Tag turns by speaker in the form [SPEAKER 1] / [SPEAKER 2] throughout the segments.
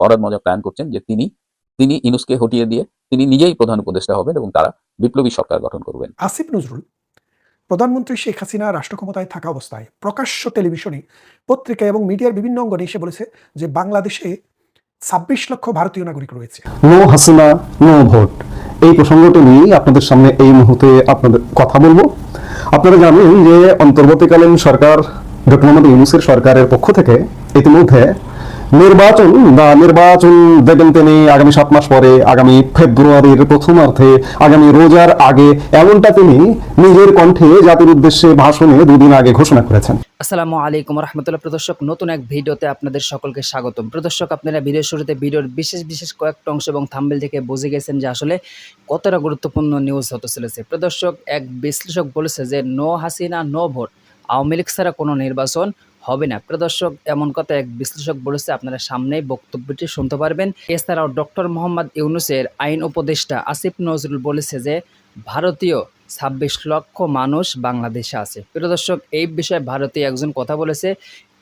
[SPEAKER 1] ফরহাদ মজা প্ল্যান করছেন যে তিনি তিনি ইনুসকে হটিয়ে দিয়ে তিনি নিজেই প্রধান উপদেষ্টা হবেন এবং তারা বিপ্লবী সরকার গঠন করবেন।
[SPEAKER 2] আসিফ নজরুল প্রধানমন্ত্রী শেখ হাসিনা রাষ্ট্র ক্ষমতায় থাকা অবস্থায় প্রকাশ্য টেলিভিশনে পত্রিকা এবং মিডিয়ার বিভিন্ন অঙ্গনে এসে বলেছে যে বাংলাদেশে ছাব্বিশ লক্ষ ভারতীয় নাগরিক রয়েছে।
[SPEAKER 3] No Hasina no vote. এই প্রসঙ্গটি নিয়ে আপনাদের সামনে এই মুহূর্তে আপনাদের কথা বলব। আপনারা জানেন যে অন্তর্বর্তীকালীন সরকার ডক্টর মোহাম্মদ ইউনুসের সরকারের পক্ষ থেকে ইতিমধ্যে নির্বাচন বা নির্বাচন দেবেন তিনি আগামী সাত মাস পরে, আগামী ফেব্রুয়ারির প্রথমার্ধে, আগামী রোজার আগে, এমনটা তিনি নিজের কণ্ঠে জাতির উদ্দেশ্যে ভাষণে দুদিন আগে ঘোষণা করেছেন।
[SPEAKER 4] আসসালামু আলাইকুম রহমতুল্লাহ। প্রদর্শক, নতুন এক ভিডিওতে আপনাদের সকলকে স্বাগতম। প্রদর্শক, আপনারা ভিডিওর শুরুতে ভিডিওর বিশেষ বিশেষ কয়েকটা অংশ এবং থাম্বেল থেকে বুঝে গেছেন যে আসলে কতটা গুরুত্বপূর্ণ নিউজ হতে চলেছে প্রদর্শক, এক বিশ্লেষক বলেছে যে, no Hasina, no vote. Awami League ছাড়া কোনো নির্বাচন হবে না। প্রদর্শক এমন কথা এক বিশ্লেষক বলেছে, আপনারা সামনেই বক্তব্যটি শুনতে পারবেন। এছাড়াও ডক্টর মোহাম্মদ ইউনুসের আইন উপদেষ্টা আসিফ নজরুল বলেছে যে, ভারতীয় ছাব্বিশ লক্ষ মানুষ বাংলাদেশে আছে। প্রিয় দর্শক, এই বিষয়ে ভারতীয় একজন কথা বলেছে।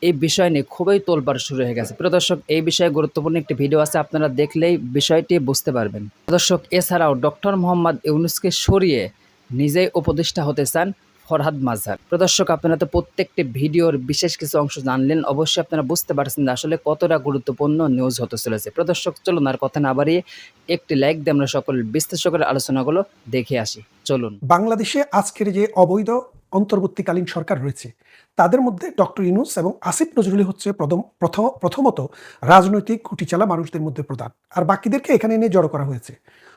[SPEAKER 4] এই বিষয় নিয়ে খুবই তোলপাড় শুরু হয়ে গেছে। প্রিয় দর্শক, এই বিষয়ে গুরুত্বপূর্ণ একটি ভিডিও আছে, আপনারা দেখলেই বিষয়টি বুঝতে পারবেন। দর্শক, এছাড়াও ডক্টর মোহাম্মদ ইউনুসকে সরিয়ে নিজেই উপদেষ্টা হতে চান। ফরহাদ মাঝহার প্রদর্শক আপনারা তো প্রত্যেকটি ভিডিওর বিশেষ কিছু অংশ জানলেন, অবশ্যই আপনারা বুঝতে পারছেন আসলে কতটা গুরুত্বপূর্ণ নিউজ হতে চলেছে। প্রদর্শক চলুন আর কথা না বাড়িয়ে একটি লাইক দিয়ে আমরা সকল বিশ্লেষকের আলোচনাগুলো দেখে আসি। চলুন।
[SPEAKER 2] বাংলাদেশে আজকের যে অবৈধ অন্তর্বর্তীকালীন সরকার রয়েছে, তাদের মধ্যে ডক্টর ইনুস এবং আসিফ নজরুলি হচ্ছে প্রথম প্রথম- প্রথমত রাজনৈতিক কুটিচালা মানুষদের মধ্যে প্রধান। আর বাকিদেরকে এখানে এনে জড়ো করা হয়েছে।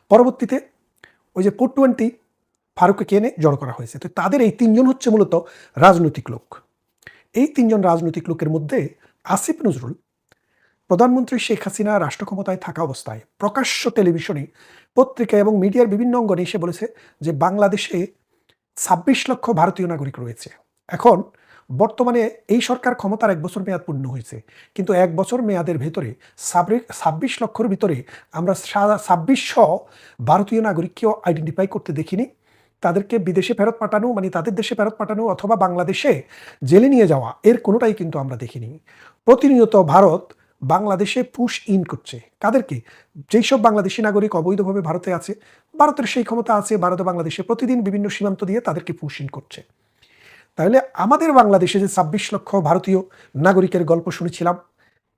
[SPEAKER 2] পরবর্তীতে ওই যে ফোর টোয়েন্টি ফারুককে এনে জড়ো করা হয়েছে? তো তাদের এই তিনজন হচ্ছে মূলত রাজনৈতিক লোক। এই তিনজন রাজনৈতিক লোকের মধ্যে আসিফ নজরুল, প্রধানমন্ত্রী শেখ হাসিনা রাষ্ট্র ক্ষমতায় থাকা অবস্থায় প্রকাশ্য টেলিভিশনে, পত্রিকা এবং মিডিয়ার বিভিন্ন অঙ্গনে এসে বলেছে যে বাংলাদেশে ছাব্বিশ লক্ষ ভারতীয় নাগরিক রয়েছে। এখন বর্তমানে এই সরকার ক্ষমতার এক বছর মেয়াদ পূর্ণ হয়েছে। কিন্তু এক বছর মেয়াদের ভেতরে ছাব্বিশ লক্ষর ভিতরে আমরা ছাব্বিশশো ভারতীয় নাগরিককেও আইডেন্টিফাই করতে দেখিনি। তাদেরকে বিদেশে ফেরত পাঠানো মানে তাদের দেশে ফেরত পাঠানো অথবা বাংলাদেশে জেলে নিয়ে যাওয়া, এর কোনোটাই কিন্তু আমরা দেখিনি। প্রতিনিয়ত ভারত বাংলাদেশে পুশ ইন করছে। কাদেরকে? যেই সব বাংলাদেশি নাগরিক অবৈধভাবে ভারতে আছে, ভারতের সেই ক্ষমতা আছে, ভারত বাংলাদেশে প্রতিদিন বিভিন্ন সীমান্ত দিয়ে তাদেরকে পুশ ইন করছে। তাহলে আমাদের বাংলাদেশে যে ছাব্বিশ লক্ষ ভারতীয় নাগরিকের গল্প শুনেছিলাম,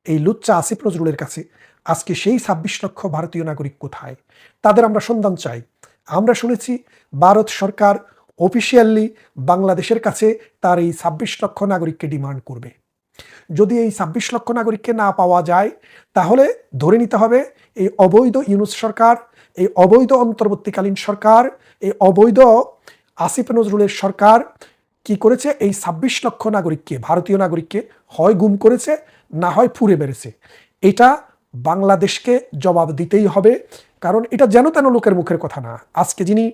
[SPEAKER 2] এই লুচ্চা আসিফ নজরুলের কাছে, আজকে সেই ছাব্বিশ লক্ষ ভারতীয় নাগরিক কোথায়? তাদের আমরা সন্ধান চাই। আমরা শুনেছি ভারত সরকার অফিসিয়ালি বাংলাদেশের কাছে তার এই ছাব্বিশ লক্ষ নাগরিককে ডিমান্ড করবে। যদি এই ছাব্বিশ লক্ষ নাগরিককে না পাওয়া যায়, তাহলে ধরে নিতে হবে এই অবৈধ ইউনুস সরকার, এই অবৈধ অন্তর্বর্তীকালীন সরকার, এই অবৈধ আসিফ নজরুলের সরকার কি করেছে? এই ছাব্বিশ লক্ষ নাগরিককে, ভারতীয় নাগরিককে হয় গুম করেছে, না হয় ফুরে বেড়েছে এটা বাংলাদেশকে জবাব দিতেই হবে, কারণ এটা যেন তেন লোকের মুখের কথা না। আজকে যিনি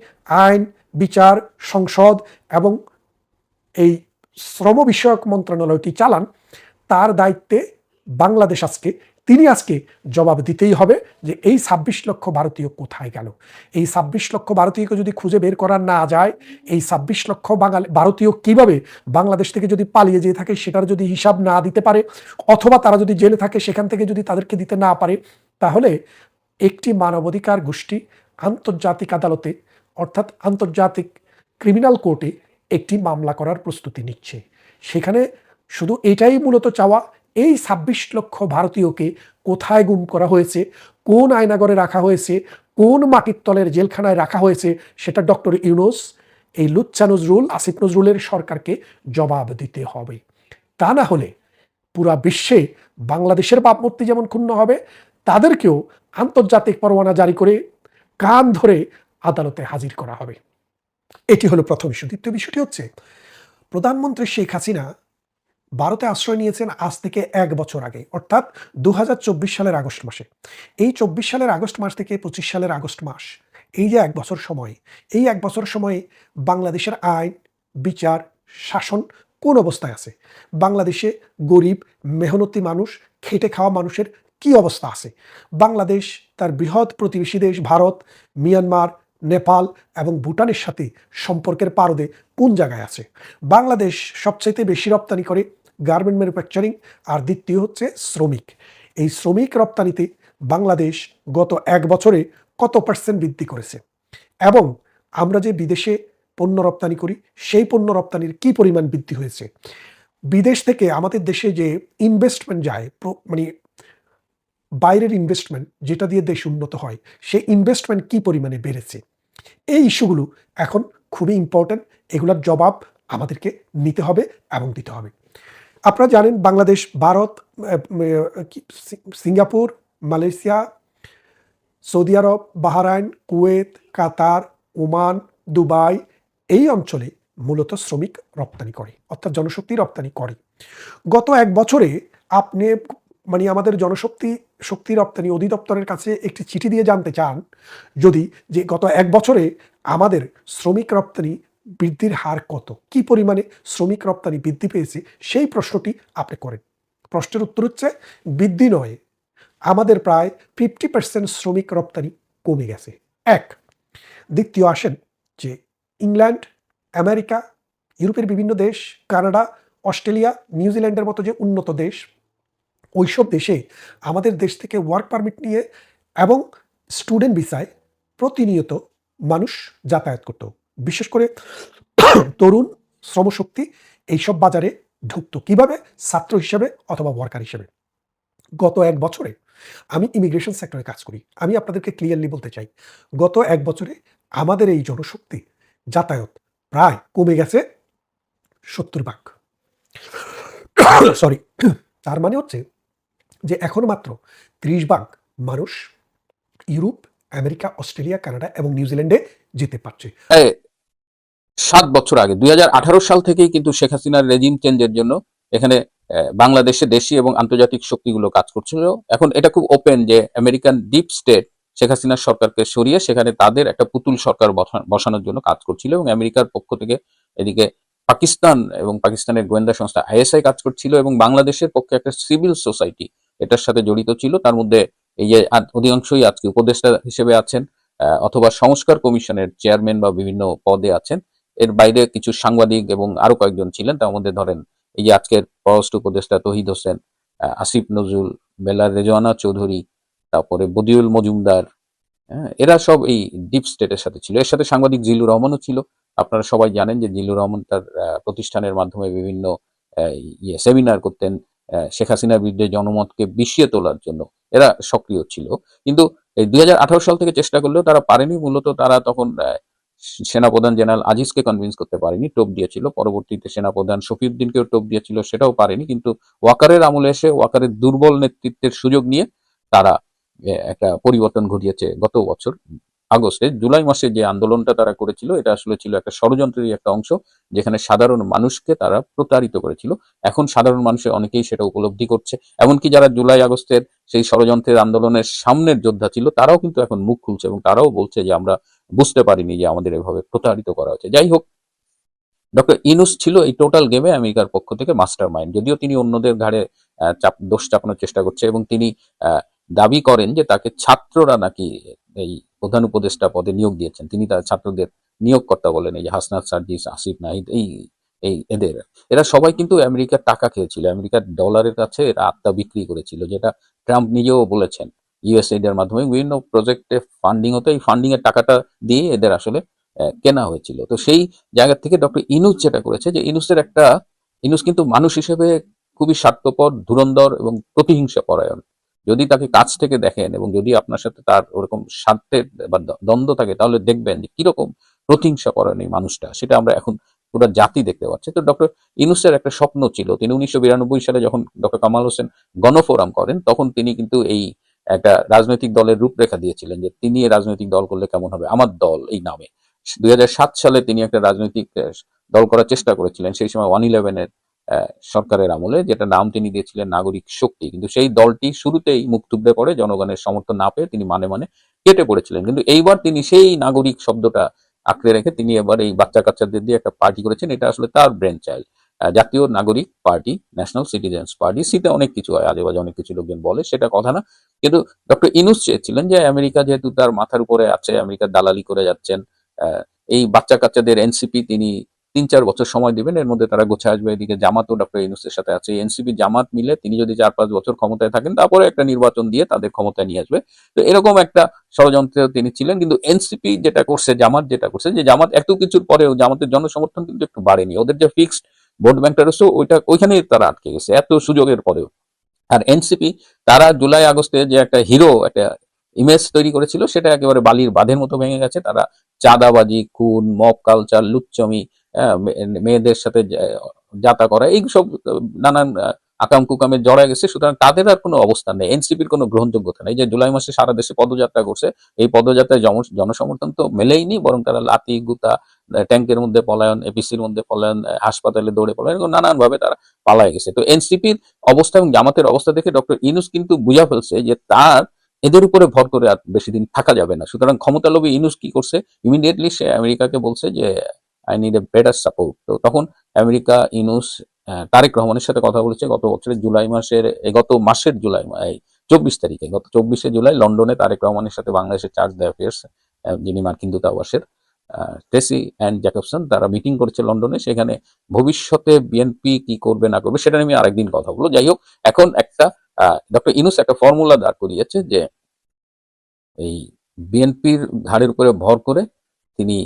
[SPEAKER 2] আইন, বিচার, সংসদ এবং এই শ্রম বিষয়ক মন্ত্রণালয়টি চালান, তার দায়িত্বে বাংলাদেশ আজকে তিনি আজকে জবাব দিতেই হবে যে এই ছাব্বিশ লক্ষ ভারতীয় কোথায় গেল? এই ছাব্বিশ লক্ষ ভারতীয়কে যদি খুঁজে বের করা না যায়, এই ছাব্বিশ লক্ষ বাঙালি, ভারতীয় কীভাবে বাংলাদেশ থেকে যদি পালিয়ে যেয়ে থাকে সেটার যদি হিসাব না দিতে পারে, অথবা তারা যদি জেলে থাকে সেখান থেকে যদি তাদেরকে দিতে না পারে, তাহলে একটি মানবাধিকার গোষ্ঠী আন্তর্জাতিক আদালতে, অর্থাৎ আন্তর্জাতিক ক্রিমিনাল কোর্টে একটি মামলা করার প্রস্তুতি নিচ্ছে। সেখানে শুধু এটাই মূলত চাওয়া এই ছাব্বিশ লক্ষ ভারতীয়কে কোথায় গুম করা হয়েছে, কোন আয়নাগরে রাখা হয়েছে, কোন মাটির তলের জেলখানায় রাখা হয়েছে, সেটা ডক্টর ইউনুস, এই লুচ্চা নজরুল, আসিফ নজরুলের সরকারকে জবাব দিতে হবে। তা না হলে পুরা বিশ্বে বাংলাদেশের ভাবমূর্তি যেমন ক্ষুণ্ণ হবে, তাদেরকেও আন্তর্জাতিক পরোয়ানা জারি করে কান ধরে আদালতে হাজির করা হবে। এটি হলো প্রথম ইস্যু। দ্বিতীয় বিষয়টি হচ্ছে, প্রধানমন্ত্রী শেখ হাসিনা ভারতে আশ্রয় নিয়েছেন আজ থেকে এক বছর আগে, অর্থাৎ দু হাজার চব্বিশ সালের আগস্ট মাসে। এই চব্বিশ সালের আগস্ট মাস থেকে পঁচিশ সালের আগস্ট মাস, এই যে এক বছর সময়, এই এক বছর সময়ে বাংলাদেশের আইন, বিচার, শাসন কোন অবস্থায় আছে? বাংলাদেশে গরিব, মেহনতি মানুষ, খেটে খাওয়া মানুষের কি অবস্থা আছে? বাংলাদেশ তার বৃহৎ প্রতিবেশী দেশ ভারত, মিয়ানমার নেপাল এবং ভুটানের সাথে সম্পর্কের পারদে কোন জায়গায় আছে? বাংলাদেশ সবচাইতে বেশি রপ্তানি করে গার্মেন্ট ম্যানুফ্যাকচারিং আর দ্বিতীয় হচ্ছে শ্রমিক। এই শ্রমিক রপ্তানিতে বাংলাদেশ গত এক বছরে কত পার্সেন্ট বৃদ্ধি করেছে? এবং আমরা যে বিদেশে পণ্য রপ্তানি করি, সেই পণ্য রপ্তানির কি পরিমাণ বৃদ্ধি হয়েছে? বিদেশ থেকে আমাদের দেশে যে ইনভেস্টমেন্ট যায় মানে বাইরের ইনভেস্টমেন্ট যেটা দিয়ে দেশ উন্নত হয়, সেই ইনভেস্টমেন্ট কি পরিমাণে বেড়েছে? এই ইস্যুগুলো এখন খুবই ইম্পর্ট্যান্ট এগুলোর জবাব আমাদেরকে নিতে হবে এবং দিতে হবে। আপনারা জানেন Bangladesh, Bharat Singapore, Malaysia, Saudi Arab, Bahrain, Kuwait, Qatar, Oman, Dubai এই অঞ্চলে মূলত শ্রমিক রপ্তানি করে, অর্থাৎ জনশক্তি রপ্তানি করে। গত এক বছরে আপনি মানে আমাদের জনশক্তি শক্তি রপ্তানি অধিদপ্তরের কাছে একটি চিঠি দিয়ে জানতে চান যদি যে গত এক বছরে আমাদের শ্রমিক রপ্তানি বৃদ্ধির হার কত? কি পরিমাণে শ্রমিক রপ্তানি বৃদ্ধি পেয়েছে? সেই প্রশ্নটি আপনি করেন। প্রশ্নের উত্তর হচ্ছে, বৃদ্ধি নয়। আমাদের প্রায় ফিফটি পার্সেন্ট শ্রমিক রপ্তানি কমে গেছে। এক, দ্বিতীয় আসেন যে ইংল্যান্ড, আমেরিকা, ইউরোপের বিভিন্ন দেশ, কানাডা, অস্ট্রেলিয়া, নিউজিল্যান্ডের মতো যে উন্নত দেশ ওইসব দেশে আমাদের দেশ থেকে ওয়ার্ক পারমিট নিয়ে এবং স্টুডেন্ট ভিসায় প্রতিনিয়ত মানুষ যাতায়াত করত। বিশেষ করে তরুণ শ্রমশক্তি এইসব বাজারে ঢুকতো। কীভাবে? ছাত্র হিসেবে অথবা ওয়ার্কার হিসেবে। গত এক বছরে আমি ইমিগ্রেশন সেক্টরে কাজ করি। আমি আপনাদেরকে ক্লিয়ারলি বলতে চাই, গত এক বছরে আমাদের এই জনশক্তি যাতায়াত প্রায় কমে গেছে সত্তর ভাগ। সরি তার মানে হচ্ছে যে এখন মাত্র ত্রিশ ভাগ মানুষ ইউরোপ, আমেরিকা, অস্ট্রেলিয়া, কানাডা এবং নিউজিল্যান্ডে যেতে পারছে।
[SPEAKER 1] সাত বছর আগে, দুই সাল থেকেই কিন্তু শেখ হাসিনার রেজিম চেঞ্জের জন্য এখানে বাংলাদেশে দেশি এবং আন্তর্জাতিক শক্তিগুলো কাজ করছিল। এখন এটা খুব ওপেন যে আমেরিকান ডিপ স্টেট শেখ হাসিনার সরকারকে সরিয়ে সেখানে তাদের একটা পুতুল সরকার বসানোর জন্য কাজ করছিল এবং আমেরিকার পক্ষ থেকে এদিকে পাকিস্তান এবং পাকিস্তানের গোয়েন্দা সংস্থা আইএসআই কাজ করছিল এবং বাংলাদেশের পক্ষে একটা সিভিল সোসাইটি এটার সাথে জড়িত ছিল। তার মধ্যে এই যে অধিকাংশই আজকে উপদেষ্টা হিসেবে আছেন অথবা সংস্কার কমিশনের চেয়ারম্যান বা বিভিন্ন পদে আছেন। এর বাইরে কিছু সাংবাদিক এবং আরও কয়েকজন ছিলেন। তার মধ্যে ধরেন এই যে আজকের পররাষ্ট্র উপদেষ্টা তহিদ হোসেন আসিফ নজরুল বেলার রেজওয়ানা চৌধুরী তারপরে বদিউল মজুমদার হ্যাঁ, এরা সব এই ডিপ স্টেটের সাথে ছিল। এর সাথে সাংবাদিক জিল্লুর রহমানও ছিল। আপনারা সবাই জানেন যে জিল্লুর রহমান তার প্রতিষ্ঠানের মাধ্যমে বিভিন্ন ইয়ে সেমিনার করতেন শেখ হাসিনার বিরুদ্ধে জনমতকে বিষিয়ে তোলার জন্য এরা সক্রিয় ছিল। কিন্তু এই দুই সাল থেকে চেষ্টা করলেও তারা পারেনি। মূলত তারা তখন সেনাপ্রধান জেনারেল আজিজকে কনভিন্স করতে পারেনি। টোপ দিয়েছিল। পরবর্তীতে সেনাপ্রধান শফিউদ্দিনকেও টোপ দিয়েছিল। সেটাও পারেনি। কিন্তু ওয়াকারের আমলে এসে, ওয়াকারের দুর্বল নেতৃত্বের সুযোগ নিয়ে তারা একটা পরিবর্তন ঘটিয়েছে গত বছর। আগস্টে, জুলাই মাসে যে আন্দোলনটা তারা করেছিল, এটা আসলে ছিল একটা ষড়যন্ত্রের একটা অংশ, যেখানে সাধারণ মানুষকে তারা প্রতারিত করেছিল। এখন সাধারণ মানুষের অনেকেই সেটা উপলব্ধি করছে। এমনকি যারা জুলাই আগস্টের সেই ষড়যন্ত্রের আন্দোলনের সামনের যোদ্ধা ছিল, তারাও কিন্তু এখন মুখ খুলছে এবং তারাও বলছে যে আমরা বুঝতে পারিনি যে আমাদের এভাবে প্রতারিত করা হচ্ছে যাই হোক, ডক্টর ইনুস ছিল এই টোটাল গেমে আমেরিকার পক্ষ থেকে মাস্টার মাইন্ড যদিও তিনি অন্যদের ঘাড়ে চাপ, দোষ চাপানোর চেষ্টা করছে এবং তিনি দাবি করেন যে তাকে ছাত্ররা নাকি এই প্রধান উপদেষ্টা পদে নিয়োগ দিয়েছেন। তিনি তার ছাত্রদের নিয়োগকর্তা বলেন, এই যে হাসনাত, সার্জিস, আসিফ, নাহিদ, এই এই এদের। এরা সবাই কিন্তু আমেরিকার টাকা খেয়েছিল। আমেরিকার ডলারের কাছে এরা আত্মা বিক্রি করেছিল, যেটা ট্রাম্প নিজেও বলেছেন। ইউএসএইড এর মাধ্যমে বিভিন্ন প্রজেক্টে ফান্ডিং হতো। এই ফান্ডিং এর টাকাটা দিয়ে এদের আসলে কেনা হয়েছিল। তো সেই জায়গা থেকে ডক্টর ইনুস যেটা করেছে যে ইনুসের একটা, ইনুস কিন্তু মানুষ হিসেবে খুবই স্বার্থপর, ধুরন্ধর এবং প্রতিহিংসা পরায়ণ। যদি তাকে কাছ থেকে দেখেন এবং যদি আপনার সাথে তার ওরকম স্বার্থের বা দ্বন্দ্ব থাকে, তাহলে দেখবেন যে কীরকম প্রতিহিংসা করেন এই মানুষটা। সেটা আমরা এখন পুরো জাতি দেখতে পাচ্ছি। তো ডক্টর ইনুসের একটা স্বপ্ন ছিল, তিনি উনিশশো বিরানব্বই সালে যখন ডক্টর কামাল হোসেন গণফোরাম করেন, তখন তিনি কিন্তু এই একটা রাজনৈতিক দলের রূপরেখা দিয়েছিলেন যে তিনি রাজনৈতিক দল করলে কেমন হবে, আমার দল এই নামে। দুই হাজার সাত সালে তিনি একটা রাজনৈতিক দল করার চেষ্টা করেছিলেন, সেই সময় ওয়ান ইলেভেনের সরকারের আমলে, যেটা নাম তিনি দিয়েছিলেন নাগরিক শক্তি। কিন্তু সেই দলটি শুরুতেই মুখ থুবড়ে পড়ে, জনগণের সমর্থন না পেয়ে তিনি মানে মানে কেটে পড়েছিলেন। কিন্তু এইবার তিনি সেই নাগরিক শব্দটা আঁকড়ে রেখে তিনি এবার এই বাচ্চা কাচ্চাদের দিয়ে একটা পার্টি করেছেন। এটা আসলে তার ব্রেন চাইল্ড জাতীয় নাগরিক পার্টি ন্যাশনাল সিটিজেন্স পার্টি সিতে অনেক কিছু হয়, আজেবাজে অনেক কিছু লোকজন বলে, সেটা কথা না। কিন্তু ডক্টর ইনুস চেয়েছিলেন যে আমেরিকা যেহেতু তার মাথার উপরে আছে আমেরিকার দালালি করে যাচ্ছেন এই বাচ্চা কাচ্চাদের এনসিপি তিনি তিন চার বছর সময় দিবেন, এর মধ্যে তারা গোছা আসবে। এদিকে জামাতও ডক্টর ইউনুসের সাথে আছে এনসিপি। জামাত মিলে তিনি যদি চার পাঁচ বছর ক্ষমতায় থাকেন, তারপরে একটা নির্বাচন দিয়ে তাদের ক্ষমতায় নিয়ে আসবে। তো এরকম একটা ষড়যন্ত্রে তিনি ছিলেন, কিন্তু এনসিপি যেটা করছে, জামাত যেটা করছে, যে জামাত এত কিছুর পরেও জামাতের জনসমর্থন কিন্তু একটু বাড়েনি। ওদের যে ফিক্সড ভোট ব্যাংকটা রয়েছে ওইটা ওইখানেই তারা আটকে গেছে, এত সুযোগের পরেও। আর এনসিপি, তারা জুলাই আগস্টে যে একটা হিরো একটা ইমেজ তৈরি করেছিল, সেটা একেবারে বালির বাঁধের মতো ভেঙে গেছে। তারা চাঁদাবাজি, খুন মব কালচার লুচ্চমি মেয়েদের সাথে যাতা করা, এই সব নানান আকাম কুকামে জড়া গেছে, সুতরাং তাদের আর কোনো অবস্থান নেই। এনসিপির কোনো গ্রহণযোগ্যতা নেই যে জুলাই মাসে সারা দেশে পদযাত্রা করছে, এই পদযাত্রায় জনসমর্থন তো মেলেইনি বরং তারা লাতি গুতা ট্যাঙ্কের মধ্যে পলায়ন, এপিসির মধ্যে পলায়ন হাসপাতালে দৌড়ে পলায়ন, এরকম নানান ভাবে তারা পালায় গেছে। তো এনসিপির অবস্থা এবং জামাতের অবস্থা দেখে ডক্টর ইনুস কিন্তু বুঝা ফেলছে যে তার, এদের উপরে ভর করে আর বেশি দিন থাকা যাবে না। সুতরাং ক্ষমতালোভী ইনুস কি করছে? ইমিডিয়েটলি সে আমেরিকাকে বলছে যে I need a better support তো তখন আমেরিকা ইনুস তারেক রহমানের সাথে কথা বলেছে গত বছরের জুলাই মাসের গত মাসের জুলাই চব্বিশ তারিখে, গত চব্বিশে জুলাই লন্ডনে তারেক রহমানের সাথে বাংলাদেশের চার্জ দ্য অ্যাফেয়ার্স যিনি মার্কিন দূতাবাসের টেসি অ্যান্ড জ্যাকবসন তারা মিটিং করেছে লন্ডনে, সেখানে ভবিষ্যতে বিএনপি কি করবে না করবে সেটা নিয়ে আমি আরেকদিন কথা বলব। যাই হোক, এখন একটা ডক্টর ইনুস একটা ফর্মুলা দাঁড় করিয়েছে যে এই বিএনপির ঘাড়ের উপরে ভর করে তিনি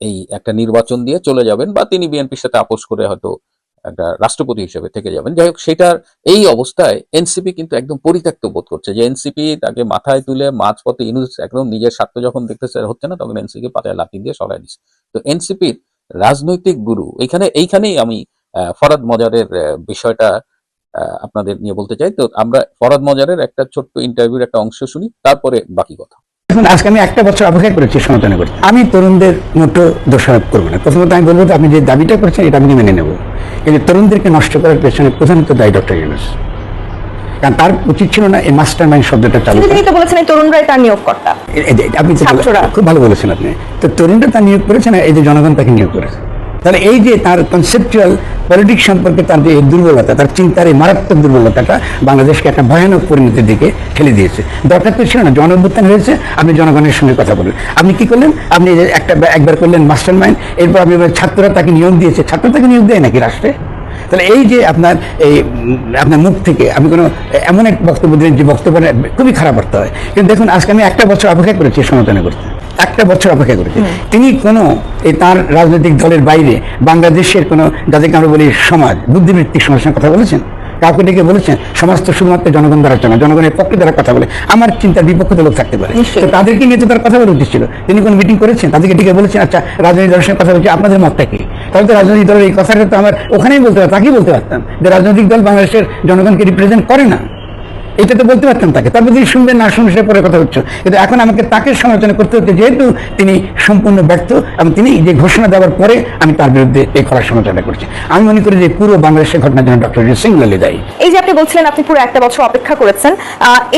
[SPEAKER 1] এই একটা নির্বাচন দিয়ে চলে যাবেন বা তিনি বিএনপির সাথে আপোষ করে হয়তো একটা রাষ্ট্রপতি হিসেবে থেকে যাবেন। যাই হোক, সেটার এই অবস্থায় এনসিপি কিন্তু একদম পরিত্যক্ত বোধ করছে যে এনসিপি তাকে মাথায় তুলে মাঝপথে ইনুস একদম নিজের স্বার্থ যখন দেখতেছে হচ্ছে না, তখন এনসিপি পাতায় লাঠি দিয়ে সরাই দিচ্ছে। তো এনসিপির রাজনৈতিক গুরু এখানে এইখানেই আমি ফরাদ মজারের বিষয়টা আপনাদের নিয়ে বলতে চাই। তো আমরা ফরাদ মজারের একটা ছোট্ট ইন্টারভিউর একটা অংশ শুনি, তারপরে বাকি কথা।
[SPEAKER 5] এখন আজকে আমি একটা বছর অপেক্ষা করেছি সনাতনে করতে। আমি তরুণদের মতো দোষারোপ করব না। প্রথমত আমি বলব আপনি যে দাবিটা করছেন এটা আমি মেনে নেব। কিন্তু তরুণদেরকে নষ্ট করার পেছনে প্রধানত দায়ী ডক্টর ইউনুস। কারণ তার উচিত ছিল না এই মাস্টার মাইন্ড শব্দটা চালু
[SPEAKER 6] তিনি তো বলেছেন তরুণরাই তার নিয়োগকর্তা।
[SPEAKER 5] আপনি। খুব ভালো বলেছেন আপনি। তো তরুণরা তার নিয়োগ করেছেন না এই যে জনগণ তাকে নিয়োগ করেছে? তাহলে এই যে তার কনসেপচুয়াল পলিটিক্স সম্পর্কে তার যে দুর্বলতা, তার চিন্তার এই মারাত্মক দুর্বলতাটা বাংলাদেশকে একটা ভয়ানক পরিণতির দিকে ঠেলে দিয়েছে। দরকার তো ছিল না জন অভ্যুত্থান হয়েছে, আপনি জনগণের সঙ্গে কথা বলুন। আপনি কি করলেন? আপনি একটা একবার করলেন মাস্টার মাইন্ড এরপর আপনি ছাত্ররা তাকে নিয়োগ দিয়েছে। ছাত্র তাকে নিয়োগ দেয় নাকি রাষ্ট্রে? তাহলে এই যে আপনার এই আপনার মুখ থেকে আমি কোনো এমন এক বক্তব্য দিলেন যে বক্তব্যটা খুবই খারাপ অর্থ হয়। কিন্তু দেখুন, আজকে আমি একটা বছর অপেক্ষা করেছি সমাধান করতে। একটা বছর অপেক্ষা করেছি। তিনি কোনো এই তার রাজনৈতিক দলের বাইরে বাংলাদেশের কোনো যাদেরকে আমরা বলি সমাজ বুদ্ধিবৃত্তিক সমাজের কথা বলেছেন? কাউকে ডেকে বলেছেন সমাজ তো শুধুমাত্র জনগণ দ্বারা চলে জনগণের পক্ষে দ্বারা কথা বলে। আমার চিন্তার বিপক্ষে লোক থাকতে পারে। তো তাদেরকে নিয়ে তো তার কথা বলা উচিত ছিল। তিনি কোনো মিটিং করেছেন? তাদেরকে ডেকে বলেছেন আচ্ছা রাজনৈতিক দলের সঙ্গে কথা বলছি আপনাদের মতটা কি? তাহলে তো রাজনৈতিক দলের এই কথাটা তো আমার ওখানেই বলতে পারতাম। তাকেই বলতে পারতাম যে রাজনৈতিক দল বাংলাদেশের জনগণকে রিপ্রেজেন্ট করে না? এটা তো বলতে পারতাম তাকে। তারপর তিনি শুনবেন না শুনবেন সে পরে কথা হচ্ছে। কিন্তু এখন আমাকে তাকে সমালোচনা করতে হচ্ছে যেহেতু তিনি সম্পূর্ণ ব্যর্থ এবং তিনি যে ঘোষণা দেওয়ার পরে আমি তার বিরুদ্ধে এই করার সমালোচনা করছি। আমি মনে করি যে পুরো বাংলাদেশের ঘটনার জন্য ডক্টর সিঙ্গুলারলি দায়ী।
[SPEAKER 6] এই যে আপনি বলছিলেন আপনি পুরো একটা বছর অপেক্ষা করেছেন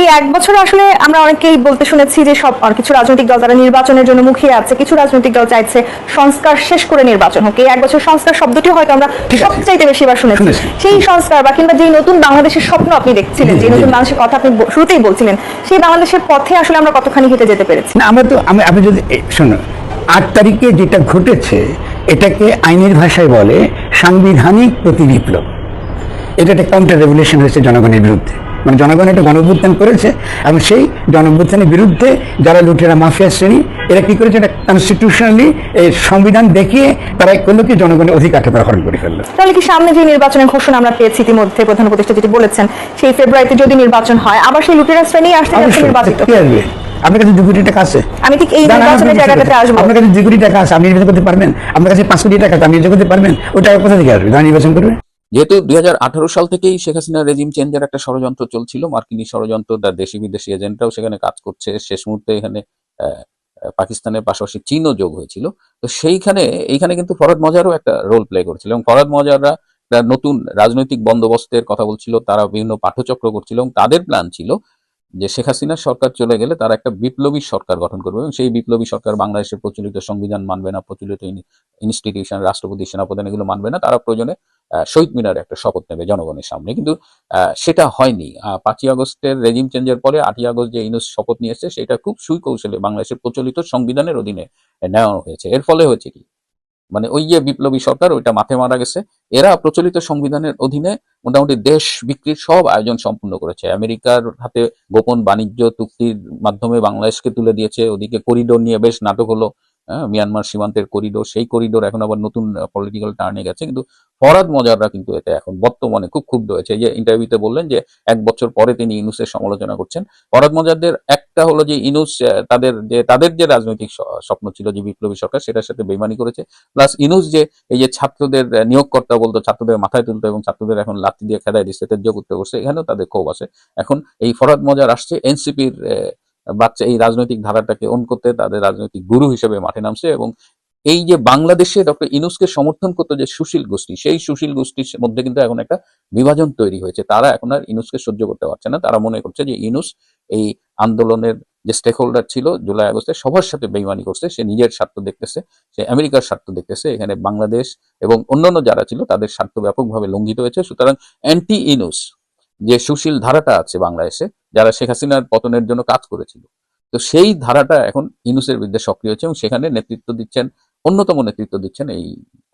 [SPEAKER 6] এই এক বছরে আসলে আমরা অনেকেই বলতে শুনেছি যে সব আর কিছু রাজনৈতিক দল তারা নির্বাচনের জন্য মুখিয়ে আছে কিছু রাজনৈতিক দল চাইছে সংস্কার শেষ করে নির্বাচন হোক। এই এক বছর সংস্কার শব্দটি হয়তো আমরা। সবচাইতে বেশি বার শুনেছি। সেই সংস্কার বা কিংবা যে নতুন বাংলাদেশের স্বপ্ন আপনি দেখছিলেন যে। নতুন বাংলাদেশের কথা আপনি শুরুতেই বলছিলেন, সেই বাংলাদেশের পথে আসলে আমরা কতখানি হেঁটে যেতে পেরেছি?
[SPEAKER 5] না, আমরা তো, আমি আপনি যদি শুনুন শোনো, আট তারিখে যেটা ঘটেছে, এটাকে আইনের ভাষায় বলে সাংবিধানিক প্রতি বিপ্লব এটা একটা কাউন্টার রেভলিউশন হয়েছে জনগণের বিরুদ্ধে। মানে জনগণ একটা গণঅভ্যুত্থান করেছে, এবং সেই গণঅভ্যুত্থানের বিরুদ্ধে যারা লুটেরা, মাফিয়া শ্রেণি এরা কি করেছে? একটা কনস্টিটিউশনালি সংবিধান দেখিয়ে তারা করল কি জনগণের অধিকারকে তারা হরণ করে ফেলল।
[SPEAKER 6] তাহলে কি সামনে যে নির্বাচনের ঘোষণা আমরা পেয়েছি ইতিমধ্যে প্রধান উপদেষ্টা যেটি বলেছেন সেই ফেব্রুয়ারিতে যদি নির্বাচন হয় আবার সেই লুটেরা শ্রেণি আসতে যাচ্ছে নির্বাচিত।
[SPEAKER 5] আপনার কাছে দু কোটি টাকা আছে।
[SPEAKER 6] আমি ঠিক এই নির্বাচনের জায়গাটাতে আসব।
[SPEAKER 5] আপনার কাছে দুই কোটি টাকা আছে আপনি নির্বাচন করতে পারবেন? আপনার কাছে পাঁচ কোটি টাকা আছে আপনি নির্বাচন করতে পারবেন? ওই টাকা কোথা থেকে আসবে? দাঁড়া নির্বাচন করবে।
[SPEAKER 1] যেহেতু দুই হাজার আঠারো সাল থেকেই শেখ হাসিনা রেজিম চেঞ্জের একটা ষড়যন্ত্র চলছিল মার্কিনী ষড়যন্ত্র তার দেশি বিদেশি এজেন্টরাও সেখানে কাজ করছে। শেষ মুহূর্তে এখানে পাকিস্তানের পাশাপাশি চীনও যোগ হয়েছিল। তো সেইখানে, এইখানে কিন্তু ফরাদ মজারও একটা রোল প্লে করেছিল এবং ফরাদ মজাররা নতুন রাজনৈতিক বন্দোবস্তের কথা বলছিল, তারা বিভিন্ন পাঠচক্র করছিল এবং তাদের প্ল্যান ছিল যে শেখ হাসিনার সরকার চলে গেলে তারা একটা বিপ্লবী সরকার গঠন করবে এবং সেই বিপ্লবী সরকার বাংলাদেশের প্রচলিত সংবিধান মানবে না, প্রচলিত ইনস্টিটিউশন রাষ্ট্রপতি, সেনাপ্রধান এগুলো মানবে না, তারা প্রয়োজনে শহীদ মিনারে একটা শপথ নেবে জনগণের সামনে। কিন্তু সেটা হয়নি। পাঁচই আগস্টের রেজিম চেঞ্জের পরে আটই আগস্ট যে ইনুস শপথ নিয়ে এসেছে, সেটা খুব সুকৌশলে বাংলাদেশের প্রচলিত সংবিধানের অধীনে নেওয়া হয়েছে। এর ফলে হয়েছে কি? মানে ওই যে বিপ্লবী সরকার, ওইটা মাঠে মারা গেছে। এরা প্রচলিত সংবিধানের অধীনে মোটামুটি দেশ বিক্রির সব আয়োজন সম্পূর্ণ করেছে। আমেরিকার হাতে গোপন বাণিজ্য চুক্তির মাধ্যমে বাংলাদেশকে তুলে দিয়েছে, ওদিকে করিডোর নিয়ে বেশ নাটক হলো। মিয়ানমার সীমান্তের করিডোর, সেই করিডোর এখন আবার নতুন পলিটিক্যাল টার্নে গেছে। কিন্তু ফরাদ মজাররা কিন্তু এতে এখন বর্তমানে খুব ক্ষুব্ধ হয়েছে। যে ইন্টারভিউতে বললেন যে, এক বছর পরে তিনি ইনুসের সমালোচনা করছেন। ফরাদ মজারদের একটা হলো যে, ইনুস তাদের যে তাদের যে রাজনৈতিক স্বপ্ন ছিল যে, বিপ্লবী সরকার, সেটার সাথে বেমানি করেছে। প্লাস ইনুস যে, এই যে ছাত্রদের নিয়োগকর্তা বলতো, ছাত্রদের মাথায় তুলতো এবং ছাত্রদের এখন লাঠি দিয়ে খেদায় দিচ্ছে, তেজ্য করতে করছে এখানেও তাদের ক্ষোভ আছে। এখন এই ফরাদ মজার আসছে, এনসিপির বাচ্চা, এই রাজনৈতিক ধারাটাকে অন করতে তাদের রাজনৈতিক গুরু হিসেবে মাঠে নামছে এবং এই যে বাংলাদেশে ডক্টর ইনুসকে সমর্থন করতো যে সুশীল গোষ্ঠী, সেই সুশীল গোষ্ঠীর মধ্যে কিন্তু এখন একটা বিভাজন তৈরি হয়েছে। তারা এখন আর ইনুসকে সহ্য করতে পারছে না। তারা মনে করছে যে ইনুস এই আন্দোলনের যে স্টেক হোল্ডার ছিল জুলাই আগস্টে সবার সাথে বেইমানি করছে, সে নিজের স্বার্থ দেখতেছে, সে আমেরিকার স্বার্থ দেখতেছে। এখানে বাংলাদেশ এবং অন্যান্য যারা ছিল তাদের স্বার্থ ব্যাপকভাবে লঙ্ঘিত হয়েছে। সুতরাং অ্যান্টি ইনুস যে সুশীল ধারাটা আছে বাংলাদেশে যারা শেখ হাসিনার পতনের জন্য কাজ করেছিল। তো সেই ধারাটা এখন ইনুসের বিরুদ্ধে সক্রিয় হচ্ছে এবং সেখানে নেতৃত্ব দিচ্ছেন, অন্যতম নেতৃত্ব দিচ্ছেন এই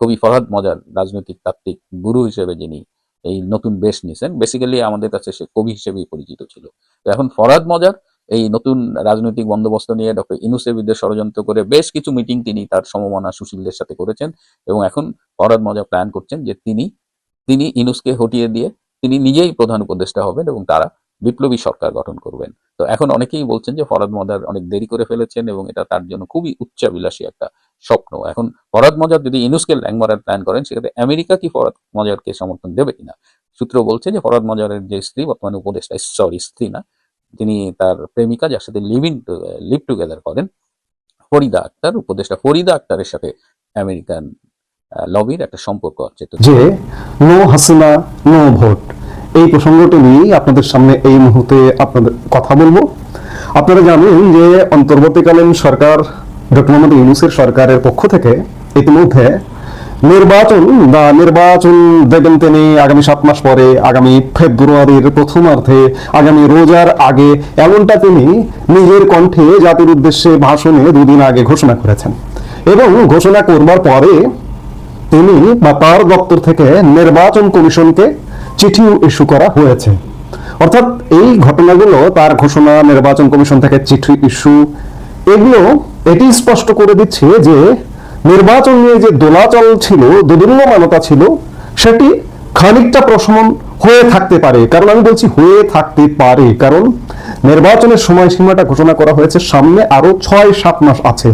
[SPEAKER 1] কবি ফরহাদ মজার রাজনৈতিক তাত্ত্বিক গুরু হিসেবে যিনি এই নতুন বেশ নিয়েছেন বেসিক্যালি আমাদের কাছে সে কবি হিসেবেই পরিচিত ছিল। তো এখন ফরহাদ মজার এই নতুন রাজনৈতিক বন্দোবস্ত নিয়ে ডক্টর ইনুসের বিরুদ্ধে ষড়যন্ত্র করে বেশ কিছু মিটিং তিনি তার সমমনা সুশীলদের সাথে করেছেন এবং এখন ফরহাদ মজা প্ল্যান করছেন যে তিনি তিনি ইনুসকে হটিয়ে দিয়ে তিনি নিজেই প্রধান উপদেষ্টা হবেন এবং তারা বিপ্লবী সরকার গঠন করবেন। তো এখন অনেকেই বলছেন যে ফরাদ মজার অনেক দেরি করে ফেলেছেন এবং এটা তার জন্য খুবই উচ্চাবিলাসী একটা স্বপ্ন। এখন ফরাদ মজার যদি ইনুসকে ল্যাং মারার প্ল্যান করেন, সেক্ষেত্রে আমেরিকা কি ফরাদ মজারকে সমর্থন দেবে কিনা? সূত্র বলছে যে ফরাদ মজারের যে স্ত্রী, বর্তমানে উপদেষ্টা সরি, স্ত্রী না, তিনি তার প্রেমিকা যার সাথে লিভ ইন লিভ টুগেদার করেন, ফরিদা আক্তার, উপদেষ্টা ফরিদা আক্তারের সাথে আমেরিকান লবির একটা সম্পর্ক আছে।
[SPEAKER 3] যে নো হাসিনা, নো ভোট। এই প্রসঙ্গটি নিয়েই আপনাদের সামনে এই মুহূর্তে আপনাদের কথা বলব। আপনারা জানেন যে অন্তর্বর্তীকালীন সরকার ডক্টর মোহাম্মদ ইউনুসের সরকারের পক্ষ থেকে ইতিমধ্যে নির্বাচন বা নির্বাচন দেবেন তিনি আগামী সাত মাস পরে, আগামী ফেব্রুয়ারির প্রথমার্ধে, আগামী রোজার আগে, এমনটা তিনি নিজের কণ্ঠে জাতির উদ্দেশ্যে ভাষণে দুদিন আগে ঘোষণা করেছেন। এবং ঘোষণা করবার পরে তিনি বা তার দপ্তর থেকে নির্বাচন কমিশনকে চিঠিও ইস্যু করা হয়েছে। অর্থাৎ এই ঘটনাগুলো তার ঘোষণা, নির্বাচন কমিশন থেকে চিঠি ইস্যু, এগুলো এটি স্পষ্ট করে দিচ্ছে যে নির্বাচন নিয়ে যে দোলাচল ছিল, দোদুল্যমানতা ছিল, সেটি খানিকটা প্রশমন হয়ে থাকতে পারে। কারণ আমি বলছি হয়ে থাকতে পারে। কারণ নির্বাচনের সময়সীমাটা ঘোষণা করা হয়েছে সামনে আরও ছয় সাত মাস আছে।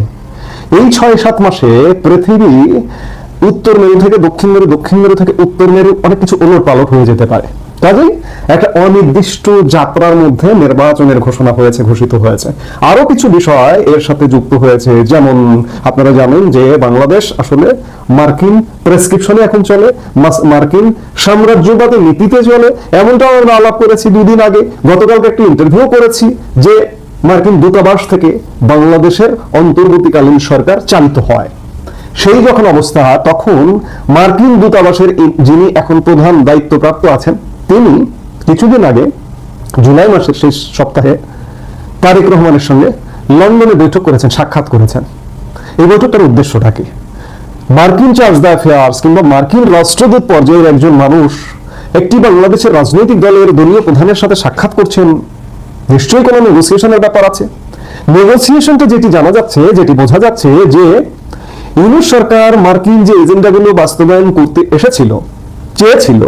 [SPEAKER 3] এই ছয় সাত মাসে পৃথিবী উত্তর মেরু থেকে দক্ষিণ মেরু দক্ষিণ মেরু থেকে উত্তর মেরু অনেক কিছু ওলট পালট হয়ে যেতে পারে। কাজেই একটা অনির্দিষ্ট যাত্রার মধ্যে নির্বাচনের ঘোষণা হয়েছে, ঘোষিত হয়েছে। আরও কিছু বিষয় এর সাথে যুক্ত হয়েছে। যেমন আপনারা জানেন যে বাংলাদেশ আসলে মার্কিন প্রেসক্রিপশনে এখন চলে মার্কিন সাম্রাজ্যবাদী নীতিতে চলে। এমনটাও আমরা আলাপ করেছি দুদিন আগে। গতকালকে একটি ইন্টারভিউ করেছি যে মার্কিন দূতাবাস থেকে বাংলাদেশের অন্তর্বর্তীকালীন সরকার চালিত হয়। সেই যখন অবস্থা, তখন মার্কিন দূতাবাসের যিনি এখন প্রধান দায়িত্বপ্রাপ্ত আছেন, তিনি কিছুদিন আগে, জুলাই মাসের শেষ সপ্তাহে তারেক রহমানের সঙ্গে লন্ডনে বৈঠক করেছেন, সাক্ষাৎ করেছেন। এই বৈঠকটার উদ্দেশ্যটা কি? মার্কিন চার্জ দ্য অ্যাফেয়ার্স কিংবা মার্কিন রাষ্ট্রদূত পর্যায়ের একজন মানুষ একটি বাংলাদেশের রাজনৈতিক দলের দলীয় প্রধানের সাথে সাক্ষাৎ করছেন। নিশ্চয়ই কোনো নেগোসিয়েশনের ব্যাপার আছে। নেগোসিয়েশনটা যেটি জানা যাচ্ছে, যেটি বোঝা যাচ্ছে যে ইউনুস সরকার মার্কিন যে এজেন্ডাগুলো বাস্তবায়ন করতে এসেছিল, চেয়েছিল,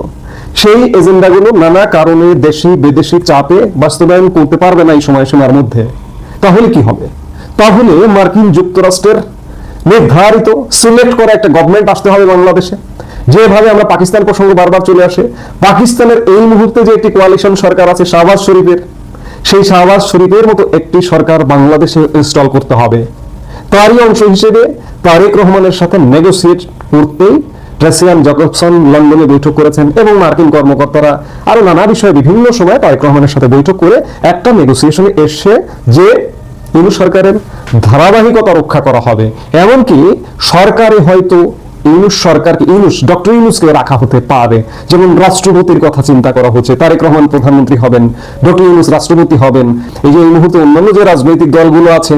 [SPEAKER 3] সেই এজেন্ডাগুলো নানা কারণে দেশি, বিদেশি চাপে বাস্তবায়ন করতে পারবে না এই সময়সীমার মধ্যে। তাহলে কি হবে? তাহলে মার্কিন যুক্তরাষ্ট্রের নির্ধারিত, সিলেক্ট করা একটা গভর্নমেন্ট আসতে হবে বাংলাদেশে। যেভাবে আমরা পাকিস্তান প্রসঙ্গ বারবার চলে আসে, পাকিস্তানের এই মুহূর্তে যে একটি কোয়ালিশন সরকার আছে শাহবাজ শরীফের, সেই শাহবাজ শরীফের মতো একটি সরকার বাংলাদেশে ইনস্টল করতে হবে। তারই অংশ হিসেবে তারেক রহমানের সাথে নেগোসিয়েট করতেই ট্রেসিয়ান জকবসন লন্ডনে বৈঠক করেছেন এবং মার্কিন কর্মকর্তারা আরও নানা বিষয়ে বিভিন্ন সময় তারেক রহমানের সাথে বৈঠক করে একটা নেগোসিয়েশনে এসে যে ইউনুস সরকারের ধারাবাহিকতা রক্ষা করা হবে। এমনকি সরকারে হয়তো ইউনুস সরকারকে ইউনুস ডক্টর ইউনুসকে রাখা হতে পারে। যেমন রাষ্ট্রপতির কথা চিন্তা করা হচ্ছে, তারেক রহমান প্রধানমন্ত্রী হবেন, ডক্টর ইউনুস রাষ্ট্রপতি হবেন। এই যে এই মুহূর্তে অন্যান্য যে রাজনৈতিক দলগুলো আছে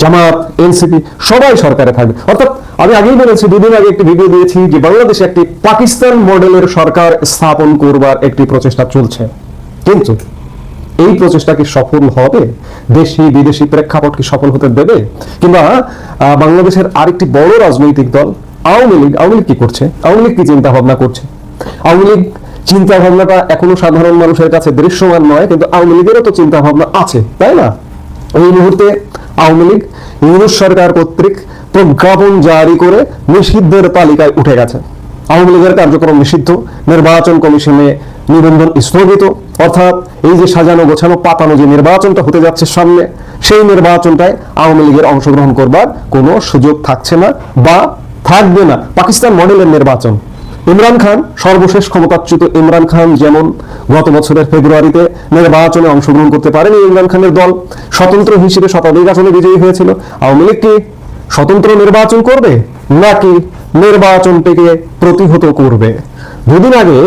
[SPEAKER 3] জামাত এনসিপি সবাই সরকারে থাকবে। অর্থাৎ আমি আগেই বলেছি, দুদিন আগে একটি ভিডিও দিয়েছি যে বাংলাদেশে একটি পাকিস্তান মডেলের সরকার স্থাপন করবার একটি প্রচেষ্টা চলছে। কিন্তু এই প্রচেষ্টা কি সফল হবে? দেশি, বিদেশি প্রেক্ষাপট কি সফল হতে দেবে? কিংবা বাংলাদেশের আরেকটি বড় রাজনৈতিক দল, আওয়ামী লীগ আওয়ামী লীগ কি করছে? আওয়ামী লীগ কি চিন্তা ভাবনা করছে? আওয়ামী লীগ চিন্তা ভাবনাটা এখনও সাধারণ মানুষের কাছে দৃশ্যমান নয়, কিন্তু আওয়ামী লীগেরও তো চিন্তা ভাবনা আছে, তাই না? ওই মুহূর্তে আওয়ামী লীগ, ইউনুস সরকার কর্তৃক প্রজ্ঞাপন জারি করে নিষিদ্ধের তালিকায় উঠে গেছে। আওয়ামী লীগের কার্যক্রম নিষিদ্ধ, নির্বাচন কমিশনে নিবন্ধন স্থগিত। অর্থাৎ এই যে সাজানো, গোছানো, পাতানো যে নির্বাচনটা হতে যাচ্ছে সামনে, সেই নির্বাচনটায় আওয়ামী লীগের অংশগ্রহণ করবার কোনো সুযোগ থাকছে না বা থাকবে না। পাকিস্তান মডেলের নির্বাচন। ইমরান খান, সর্বশেষ ক্ষমতাচ্যুত ইমরান খান যেমন গত বছরের ফেব্রুয়ারিতে নির্বাচনে অংশগ্রহণ করতে পারেনি ইমরান খানের দল, স্বতন্ত্র হিসেবে শতাধিক আসনে বিজয়ী হয়েছিল। আওয়ামী লীগ কি স্বতন্ত্র নির্বাচন করবে, নাকি নির্বাচনটিকে প্রতিহত করবে? দুদিন আগে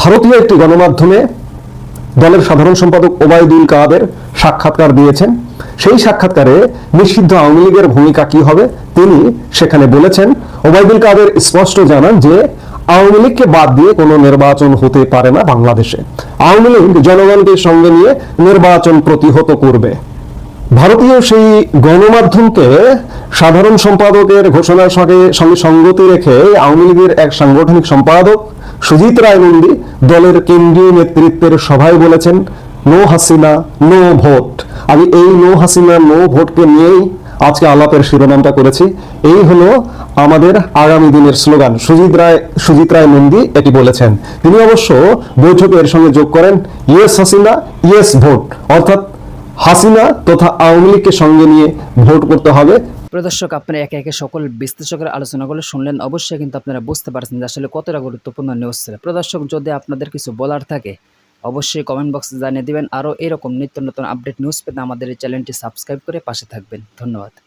[SPEAKER 3] ভারতীয় একটি গণমাধ্যমে দলের সাধারণ সম্পাদক ওবায়দুল কাদের সাক্ষাৎকার দিয়েছেন। সেই সাক্ষাৎকারে নিষিদ্ধ আওয়ামী লীগের ভূমিকা কি হবে, তিনি সেখানে বলেছেন ওবায়দুল কাদের স্পষ্ট জানান যে আওয়ামী লীগকে বাদ দিয়ে কোনো নির্বাচন হতে পারে না বাংলাদেশে। আওয়ামী লীগ জনগণকে সঙ্গে নিয়ে নির্বাচন প্রতিহত করবে। ভারতীয় সেই গণমাধ্যমকে সাধারণ সম্পাদকের ঘোষণার সঙ্গে সঙ্গে সঙ্গতি রেখে আওয়ামী লীগের এক সাংগঠনিক সম্পাদক সুজিত রায় নন্দী দলের কেন্দ্রীয় নেতৃত্বের সভায় বলেছেন, নো হাসিনা, নো ভোট। আমি এই নো হাসিনা, নো ভোটকে নিয়েই আজকে আলাপের শিরোনামটা করেছি। এই হলো আমাদের আগামী দিনের স্লোগান, সুজিত রায় সুজিত রায় নন্দী এটি বলেছেন। তিনি অবশ্য বৈঠকে এর সঙ্গে যোগ করেন, ইয়েস হাসিনা, ইয়েস ভোট। অর্থাৎ হাসিনা তথা আওয়ামী লীগকে সঙ্গে নিয়ে ভোট করতে হবে।
[SPEAKER 4] প্রদর্শক আপনারা একে একে সকল বিশ্লেষকের আলোচনাগুলো শুনলেন। অবশ্যই কিন্তু আপনারা বুঝতে পারছেন যে আসলে কতটা গুরুত্বপূর্ণ নিউজ ছিল। প্রদর্শক যদি আপনাদের কিছু বলার থাকে অবশ্যই কমেন্ট বক্সে জানিয়ে দেবেন। আরও এরকম নিত্য নতুন আপডেট নিউজ পেতে আমাদের এই চ্যানেলটি সাবস্ক্রাইব করে পাশে থাকবেন। ধন্যবাদ।